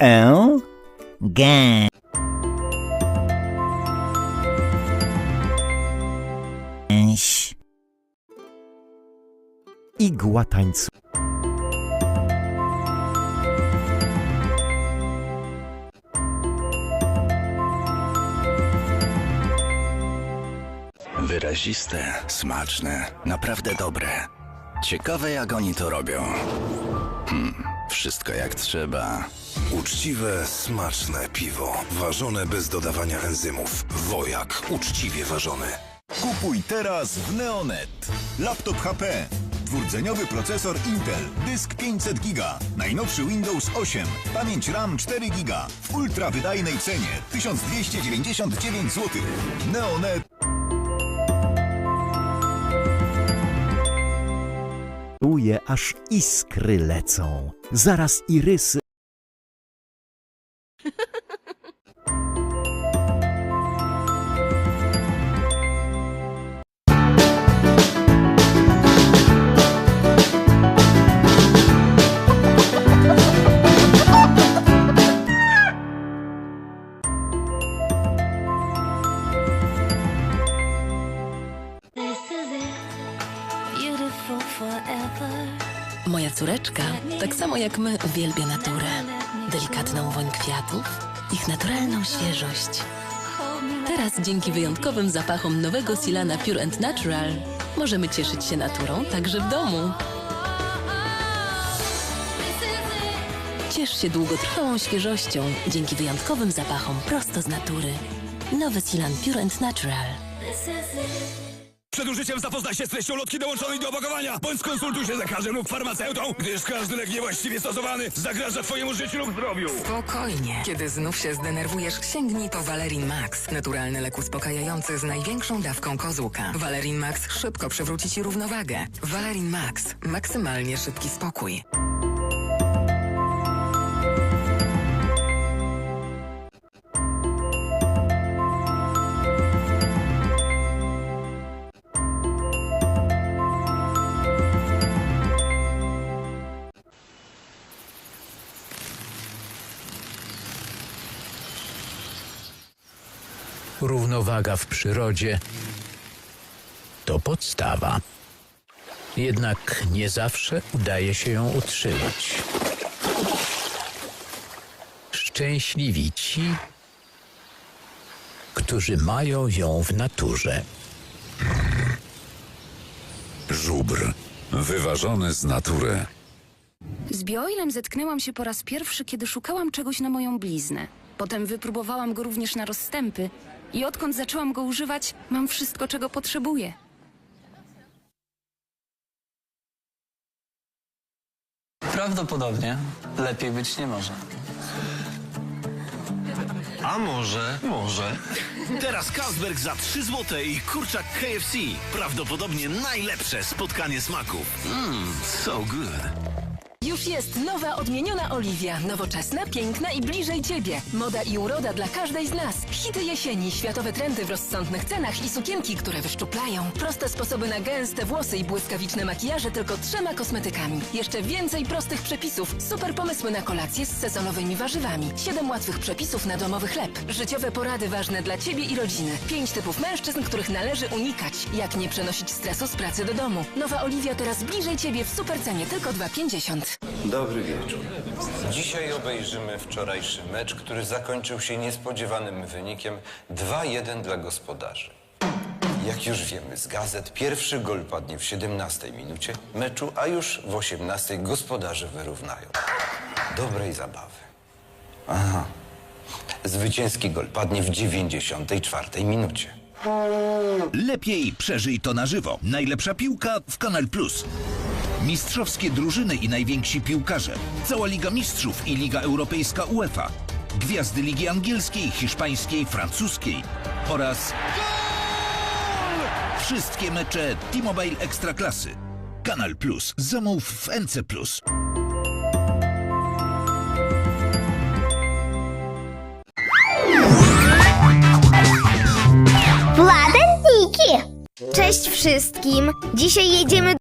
E? Gę. Gęś. Igła tańcu. Wyraziste, smaczne, naprawdę dobre. Ciekawe jak oni to robią. Hmm, wszystko jak trzeba. Uczciwe, smaczne piwo. Ważone bez dodawania enzymów. Wojak. Uczciwie ważony. Kupuj teraz w Neonet. Laptop HP. Dwurdzeniowy procesor Intel. Dysk 500 GB. Najnowszy Windows 8. Pamięć RAM 4 GB. W ultra wydajnej cenie 1299 zł. Neonet. Czuje, aż iskry lecą. Zaraz i rysy. Moja córeczka, tak samo jak my, uwielbia naturę. Delikatną woń kwiatów, ich naturalną świeżość. Teraz dzięki wyjątkowym zapachom nowego Silana Pure and Natural możemy cieszyć się naturą także w domu. Ciesz się długotrwałą świeżością dzięki wyjątkowym zapachom prosto z natury. Nowy Silan Pure and Natural. Przed użyciem zapoznaj się z treścią lotki dołączonej do opakowania, bądź skonsultuj się z lekarzem lub farmaceutą, gdyż każdy lek niewłaściwie stosowany zagraża twojemu życiu lub zdrowiu. Spokojnie. Kiedy znów się zdenerwujesz, sięgnij po Valerin Max. Naturalny lek uspokajający z największą dawką kozłka. Valerin Max szybko przywróci ci równowagę. Valerin Max. Maksymalnie szybki spokój. Równowaga w przyrodzie to podstawa. Jednak nie zawsze udaje się ją utrzymać. Szczęśliwi ci, którzy mają ją w naturze. Żubr. Wyważony z natury. Z bioilem zetknęłam się po raz pierwszy, kiedy szukałam czegoś na moją bliznę. Potem wypróbowałam go również na rozstępy i odkąd zaczęłam go używać, mam wszystko, czego potrzebuję. Prawdopodobnie lepiej być nie może. A może, może. Teraz Carlsberg za 3 zł i kurczak KFC. Prawdopodobnie najlepsze spotkanie smaków. Mmm, so good. Już jest nowa, odmieniona Oliwia. Nowoczesna, piękna i bliżej ciebie. Moda i uroda dla każdej z nas. Hity jesieni, światowe trendy w rozsądnych cenach i sukienki, które wyszczuplają. Proste sposoby na gęste włosy i błyskawiczne makijaże tylko trzema kosmetykami. Jeszcze więcej prostych przepisów. Super pomysły na kolację z sezonowymi warzywami. Siedem łatwych przepisów na domowy chleb. Życiowe porady ważne dla ciebie i rodziny. Pięć typów mężczyzn, których należy unikać. Jak nie przenosić stresu z pracy do domu. Nowa Oliwia teraz bliżej ciebie w super cenie tylko 2,50. Dobry wieczór. Dzisiaj obejrzymy wczorajszy mecz, który zakończył się niespodziewanym wynikiem 2-1 dla gospodarzy. Jak już wiemy z gazet, pierwszy gol padnie w 17 minucie meczu, a już w 18 gospodarze wyrównają. Dobrej zabawy. Aha. Zwycięski gol padnie w 94 minucie. Lepiej przeżyj to na żywo. Najlepsza piłka w Kanal Plus. Mistrzowskie drużyny i najwięksi piłkarze. Cała Liga Mistrzów i Liga Europejska UEFA. Gwiazdy Ligi Angielskiej, Hiszpańskiej, Francuskiej. Oraz... Wszystkie mecze T-Mobile Ekstraklasy. Kanal Plus. Zamów w NC Plus. Cześć wszystkim! Dzisiaj jedziemy